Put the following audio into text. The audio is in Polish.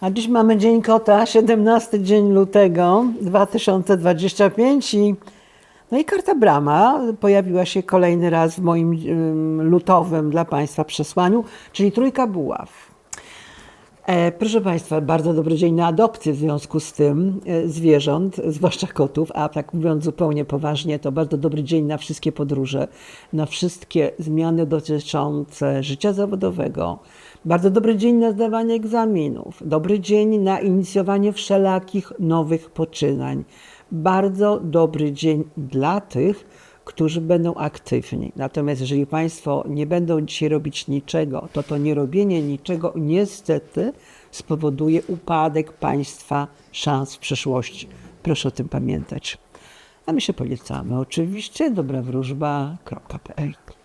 A dziś mamy Dzień Kota, 17 dzień lutego 2025 i, no i karta Brama pojawiła się kolejny raz w moim ym, lutowym dla Państwa przesłaniu, czyli Trójka Buław. E, proszę Państwa, bardzo dobry dzień na adopcję w związku z tym e, zwierząt, zwłaszcza kotów, a tak mówiąc zupełnie poważnie, to bardzo dobry dzień na wszystkie podróże, na wszystkie zmiany dotyczące życia zawodowego. Bardzo dobry dzień na zdawanie egzaminów, dobry dzień na inicjowanie wszelakich nowych poczynań. Bardzo dobry dzień dla tych, którzy będą aktywni. Natomiast jeżeli Państwo nie będą dzisiaj robić niczego, to to nierobienie niczego niestety spowoduje upadek Państwa szans w przyszłości. Proszę o tym pamiętać. A my się polecamy oczywiście. Dobra wróżba.pl